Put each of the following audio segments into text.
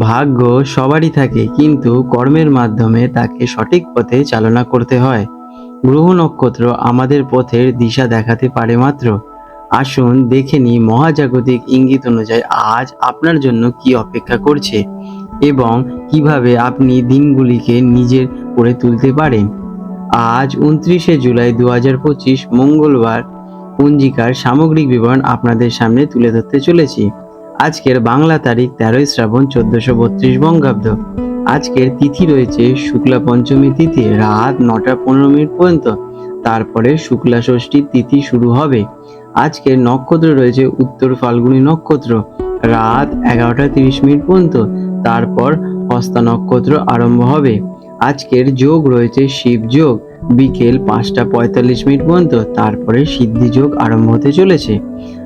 ভাগ্য সবারই থাকে, কিন্তু কর্মের মাধ্যমে তাকে সঠিক পথে চালনা করতে হয়। গ্রহ নক্ষত্র আমাদের পথের দিশা দেখাতে পারে মাত্র। আসুন দেখে নিই মহাজাগতিক ইঙ্গিত অনুযায়ী আজ আপনার জন্য কি অপেক্ষা করছে এবং কীভাবে আপনি দিনগুলিকে নিজের করে তুলতে পারেন। আজ উনত্রিশে জুলাই দু হাজার পঁচিশ মঙ্গলবার, পঞ্জিকার সামগ্রিক বিবরণ আপনাদের সামনে তুলে ধরতে চলেছি। আজকের বাংলা তারিখ তেরোই শ্রাবণ চোদ্দশো বত্রিশ বঙ্গাব্দ। আজকের তিথি রয়েছে শুক্লা পঞ্চমী তিথি, রাত নটা পনেরো মিনিট পর্যন্ত। তারপরে শুক্লা ষষ্ঠীর তিথি শুরু হবে। আজকের নক্ষত্র রয়েছে উত্তর ফাল্গুনী নক্ষত্র, রাত এগারোটা তিরিশ মিনিট পর্যন্ত। তারপর হস্তা নক্ষত্র আরম্ভ হবে। আজকের যোগ রয়েছে শিব যোগ, বিকেল পাঁচটা পঁয়তাল্লিশ মিনিট পর্যন্ত। তারপরে সিদ্ধি যোগ আরম্ভ হতে চলেছে।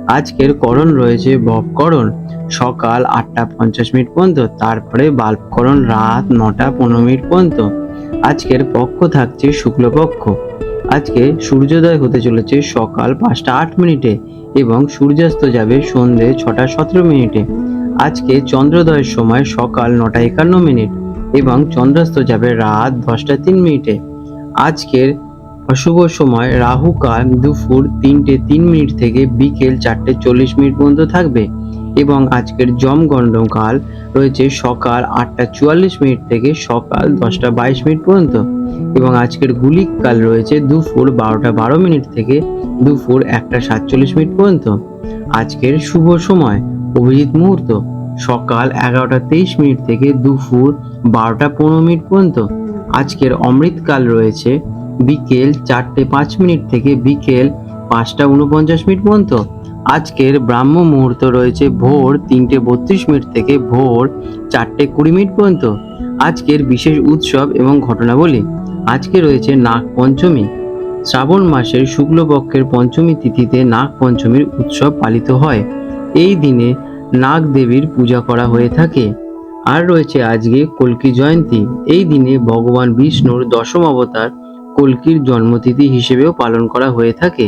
আজকের করণ রয়েছে ববকরণ সকাল আটটা পঞ্চাশ মিনিট পর্যন্ত, তারপরে বাল্বকরণ রাত নটা পনেরো মিনিট পর্যন্ত। আজকের পক্ষ থাকছে শুক্লপক্ষ। আজকে সূর্যোদয় হতে চলেছে সকাল পাঁচটা আট মিনিটে এবং সূর্যাস্ত যাবে সন্ধে ছটা সতেরো মিনিটে। আজকে চন্দ্রোদয়ের সময় সকাল নটা একান্ন মিনিট এবং চন্দ্রাস্ত যাবে রাত দশটা তিন মিনিটে। আজকের অশুভ সময়, রাহু কাল দুপুর তিনটে তিন মিনিট থেকে বিকেল চারটে চল্লিশ মিনিট পর্যন্ত থাকবে এবং আজকের জমগণ্ড কাল রয়েছে সকাল আটটা চুয়াল্লিশ মিনিট থেকে সকাল দশটা বাইশ মিনিট পর্যন্ত এবং আজকের গুলিক কাল রয়েছে দুপুর বারোটা বারো মিনিট থেকে দুপুর একটা সাতচল্লিশ মিনিট পর্যন্ত। আজকের শুভ সময়, অভিজিৎ মুহূর্ত, সকাল এগারোটা তেইশ মিনিট থেকে দুপুর বারোটা পনেরো মিনিট পর্যন্ত। আজকের অমৃতকাল রয়েছে বিকেল চারটে পাঁচ মিনিট থেকে বিকেল পাঁচটা উনপঞ্চাশ মিনিট পর্যন্ত। আজকের ব্রাহ্ম মুহূর্ত রয়েছে ভোর তিনটে বত্রিশ মিনিট থেকে ভোর চারটে কুড়ি মিনিট পর্যন্ত। আজকের বিশেষ উৎসব এবং ঘটনাবলী। আজকে রয়েছে নাগ পঞ্চমী। শ্রাবণ মাসের শুক্লপক্ষের পঞ্চমী তিথিতে নাগ পঞ্চমীর উৎসব পালিত হয়। এই দিনে নাগ দেবীর পূজা করা হয়ে থাকে। আর রয়েছে আজকে কল্কি জয়ন্তী। এই দিনে ভগবান বিষ্ণুর দশম অবতার কল্কির জন্মতিথি হিসেবেও পালন করা হয়ে থাকে।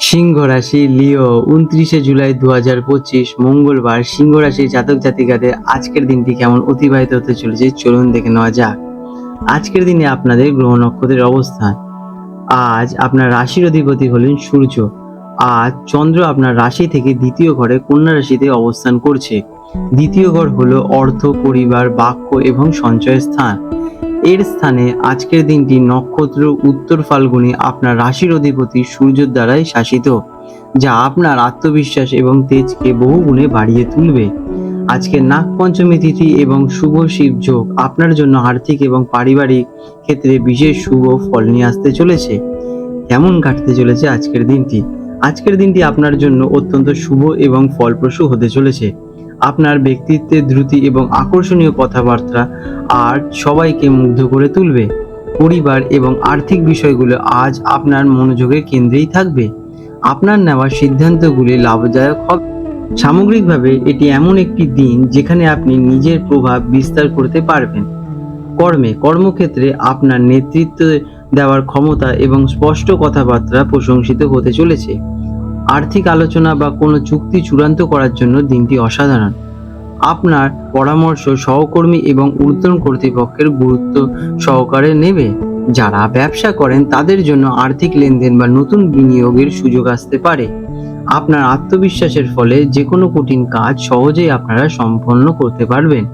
সিংহ রাশি লিও, উনত্রিশে জুলাই দু হাজার পঁচিশ, মঙ্গলবার সিংহ রাশির জাতক জাতিকাদের আজকের দিনটি কেমন অতিবাহিত হতে চলেছে, চলুন দেখে নেওয়া যাক। আজকের দিনে আপনাদের গ্রহ নক্ষত্রের অবস্থান। আজ আপনার রাশির অধিপতি হলেন সূর্য। আজ চন্দ্র আপনার রাশি থেকে দ্বিতীয় ঘরে কন্যা রাশিতে অবস্থান করছে। দ্বিতীয় ঘর হলো অর্থ, পরিবার, বাক্য এবং সঞ্চয়ের স্থান। এর স্থানে আজকের দিনটি নক্ষত্র উত্তর ফাল্গুনি আপনার রাশির অধিপতি সূর্যের দ্বারাই শাসিত, যা আপনার আত্মবিশ্বাস এবং তেজকে বহু গুণে বাড়িয়ে তুলবে। আজকে নাগ পঞ্চমী তিথি এবং শুভ শিব যোগ আপনার জন্য আর্থিক এবং পারিবারিক ক্ষেত্রে বিশেষ শুভ ফল নিয়ে আসতে চলেছে। কেমন কাটতে চলেছে আজকের দিনটি? আজকের দিনটি আপনার জন্য অত্যন্ত শুভ এবং ফলপ্রসূ হতে চলেছে। আপনার ব্যক্তিত্বের দ্রুতি এবং আকর্ষণীয় কথাবার্তা আর সবাইকে মুগ্ধ করে তুলবে। পরিবার এবং আর্থিক বিষয়গুলো আজ আপনার মনোযোগের কেন্দ্রেই থাকবে। আপনার নেওয়া সিদ্ধান্তগুলি লাভদায়ক হবে। সামগ্রিকভাবে এটি এমন একটি দিন যেখানে আপনি নিজের প্রভাব বিস্তার করতে পারবেন। কর্মে, কর্মক্ষেত্রে আপনার নেতৃত্ব দেওয়ার ক্ষমতা এবং স্পষ্ট কথাবার্তা প্রশংসিত হতে চলেছে। আর্থিক আলোচনা বা কোনো চুক্তি চূড়ান্ত করার জন্য দিনটি অসাধারণ। আপনার পরামর্শ সহকর্মী এবং ঊর্ধ্বতন কর্তৃপক্ষের গুরুত্ব সহকারে নেবে। যারা ব্যবসা করেন, তাদের জন্য আর্থিক লেনদেন বা নতুন বিনিয়োগের সুযোগ আসতে পারে। আপনার আত্মবিশ্বাসের ফলে যে কোনো কঠিন কাজ সহজেই আপনারা সম্পন্ন করতে পারবেন।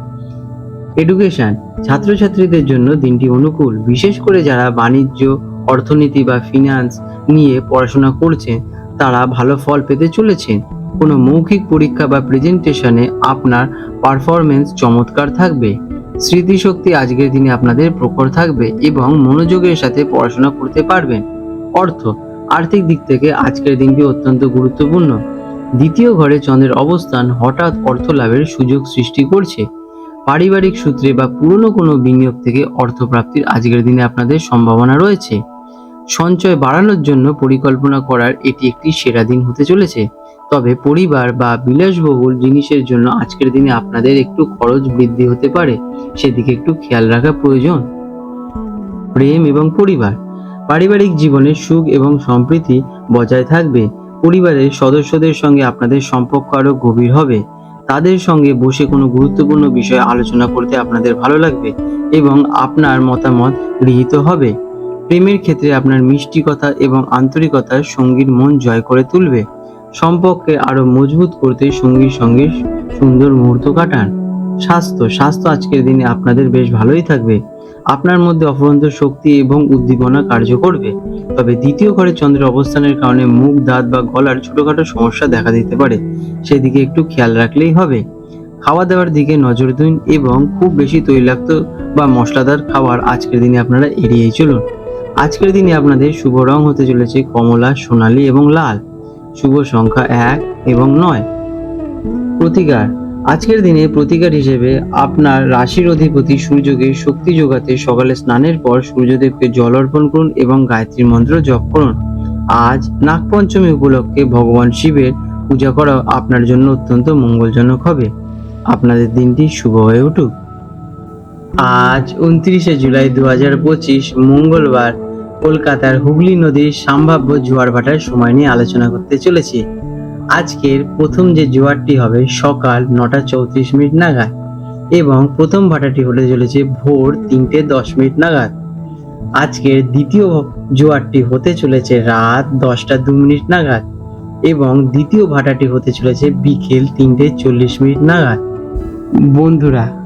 এডুকেশন, ছাত্রছাত্রীদের জন্য দিনটি অনুকূল। বিশেষ করে যারা বাণিজ্য, অর্থনীতি বা ফিনান্স নিয়ে পড়াশোনা করছেন তারা ভালো ফল পেতে চলেছেন কোনো মৌখিক পরীক্ষা বা প্রেজেন্টেশনে আপনার পারফরমেন্স চমৎকার থাকবে। স্মৃতিশক্তি আজকের দিনে আপনাদের প্রখর থাকবে এবং মনোযোগের সাথে পড়াশোনা করতে পারবেন। অর্থ, আর্থিক দিক থেকে আজকের দিনটি অত্যন্ত গুরুত্বপূর্ণ। দ্বিতীয় ঘরে চন্দ্রের অবস্থান হঠাৎ অর্থ লাভের সুযোগ সৃষ্টি করছে। পারিবারিক সূত্রে বা পুরনো কোনো বিনিয়োগ থেকে অর্থ প্রাপ্তির আজকের দিনে আপনাদের সম্ভাবনা রয়েছে। সঞ্চয় বাড়ানোর জন্য পরিকল্পনা করার এটি একটি সেরা দিন হতে চলেছে। তবে পরিবার বা বিলাসবহুল জিনিসের জন্য আজকের দিনে আপনাদের একটু খরচ বৃদ্ধি হতে পারে। সেদিকে একটু খেয়াল রাখা প্রয়োজন। প্রেম এবং পরিবার। পারিবারিক জীবনে সুখ এবং সম্প্রীতি বজায় থাকবে। পরিবারের সদস্যদের সঙ্গে আপনাদের সম্পর্ক আরও গভীর হবে। তাদের সঙ্গে বসে কোনো গুরুত্বপূর্ণ বিষয়ে আলোচনা করতে আপনাদের ভালো লাগবে এবং আপনার মতামত গৃহীত হবে। প্রেমের ক্ষেত্রে আপনার মিষ্টি কথা এবং আন্তরিকতা সঙ্গীর মন জয় করে তুলবে। সম্পর্কে আরও মজবুত করতে সঙ্গীর সঙ্গে সুন্দর মুহূর্ত কাটান। স্বাস্থ্য স্বাস্থ্য আজকের দিনে আপনাদের বেশ ভালোই থাকবে। আপনার মধ্যে অফুরন্ত শক্তি এবং উদ্দীপনা কার্য করবে। তবে দ্বিতীয় ঘরে চন্দ্রের অবস্থানের কারণে মুখ, দাঁত বা গলার ছোটখাটো সমস্যা দেখা দিতে পারে। সেদিকে একটু খেয়াল রাখলেই হবে। খাওয়া দাওয়ার দিকে নজর দিন এবং খুব বেশি তৈলাক্ত বা মশলাদার খাবার আজকের দিনে আপনারা এড়িয়েই চলুন। আজকের দিনে আপনাদের শুভ রং হতে চলেছে কমলা, সোনালী এবং লাল। শুভ সংখ্যা এক এবং নয়। প্রতিকার। আজকের দিনে প্রতিকার হিসেবে আপনার রাশির অধিপতি সূর্যকে শক্তি যোগাতে সকালে স্নানের পর সূর্যদেবকে জল অর্পণ করুন এবং গায়ত্রী মন্ত্র জপ করুন। আজ নাগপঞ্চমী উপলক্ষে ভগবান শিবের পূজা করা আপনার জন্য অত্যন্ত মঙ্গলজনক হবে। আপনাদের দিনটি শুভ হয়ে উঠুক। আজ উনত্রিশে জুলাই দু হাজার পঁচিশ মঙ্গলবার কলকাতার হুগলি নদীর সম্ভাব্য জোয়ার ভাটার সময় নিয়ে আলোচনা করতে চলেছি। আজকের প্রথম যে জোয়ারটি হবে সকাল নটা চৌত্রিশ মিনিট নাগাদ এবং প্রথম ভাটাটি হতে চলেছে ভোর তিনটে দশ মিনিট নাগাদ। আজকের দ্বিতীয় জোয়ারটি হতে চলেছে রাত দশটা দু মিনিট নাগাদ এবং দ্বিতীয় ভাটাটি হতে চলেছে বিকেল তিনটে চল্লিশ মিনিট নাগাদ। বন্ধুরা